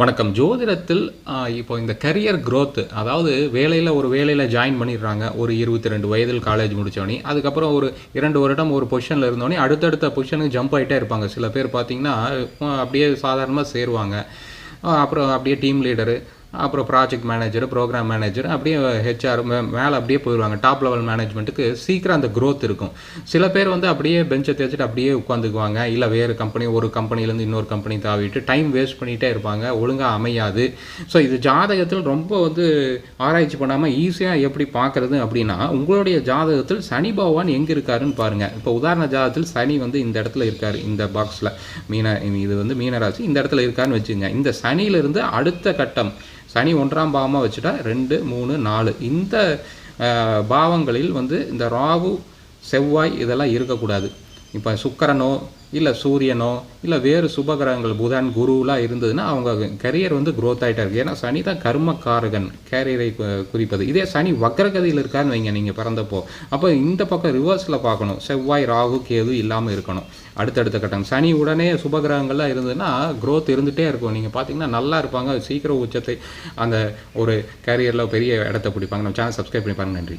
வணக்கம். ஜோதிடத்தில் இப்போ இந்த கரியர் க்ரோத்து அதாவது வேலையில் ஒரு வேலையில் ஜாயின் பண்ணிடுறாங்க ஒரு இருபத்தி ரெண்டு வயதில் காலேஜ் முடித்தோடனே அதுக்கப்புறம் ஒரு இரண்டு வருடம் ஒரு பொசிஷனில் இருந்தோடனே அடுத்தடுத்த பொசிஷனுக்கு ஜம்ப் ஆகிட்டே இருப்பாங்க. சில பேர் பார்த்தீங்கன்னா அப்படியே சாதாரணமாக சேருவாங்க. அப்புறம் அப்படியே டீம் லீடரு அப்புறம் ப்ராஜெக்ட் மேனேஜர் ப்ரோக்ராம் மேனேஜர் அப்படியே ஹெச்ஆர் மேலே அப்படியே போயிடுவாங்க டாப் லெவல் மேனேஜ்மெண்ட்டுக்கு சீக்கிரம் அந்த க்ரோத் இருக்கும். சில பேர் வந்து அப்படியே பெஞ்சை தேய்ச்சிட்டு அப்படியே உட்காந்துக்குவாங்க இல்லை வேறு கம்பெனி ஒரு கம்பெனிலேருந்து இன்னொரு கம்பெனி தாவிட்டு டைம் வேஸ்ட் பண்ணிகிட்டே இருப்பாங்க. ஒழுங்காக அமையாது. ஸோ இது ஜாதகத்தில் ரொம்ப வந்து ஆராய்ச்சி பண்ணாமல் ஈஸியாக எப்படி பார்க்குறது அப்படின்னா உங்களுடைய ஜாதகத்தில் சனி பகவான் எங்கே இருக்காருன்னு பாருங்கள் இப்போ உதாரண ஜாதகத்தில் சனி வந்து இந்த இடத்துல இருக்கார் இந்த பாக்ஸில் மீன இது வந்து மீனராசி இந்த இடத்துல இருக்காருன்னு வச்சுங்க இந்த சனியிலிருந்து அடுத்த கட்டம் சனி ஒன்றாம் பாவமாக வச்சுட்டா ரெண்டு மூணு நாலு. இந்த பாவங்களில் வந்து இந்த ராகு செவ்வாய் இதெல்லாம் இருக்கக்கூடாது. இப்போ சுக்கரனோ இல்லை சூரியனோ இல்லை வேறு சுபகிரகங்கள் புதன் குருலாம் இருந்ததுன்னா அவங்க கரியர் வந்து க்ரோத் ஆகிட்டே இருக்கு. ஏன்னா சனி தான் கர்மக்காரகன் கேரியரை குறிப்பது. இதே சனி வக்ரகதியில் இருக்கான்னு வைங்க நீங்கள் பிறந்தப்போ. அப்போ இந்த பக்கம் ரிவர்ஸில் பார்க்கணும். செவ்வாய் ராகு கேது இல்லாமல் இருக்கணும். அடுத்தடுத்த கட்டம். சனி உடனே சுபகிரகங்கள்லாம் இருந்ததுன்னா க்ரோத் இருந்துகிட்டே இருக்கும். நீங்கள் பார்த்தீங்கன்னா நல்லா இருப்பாங்க. சீக்கிரம் உச்சத்தை அந்த ஒரு கேரியரில் பெரிய இடத்த பிடிப்பாங்க. நம்ம சேனல் சப்ஸ்கிரைப் பண்ணி பாருங்கள் நன்றி.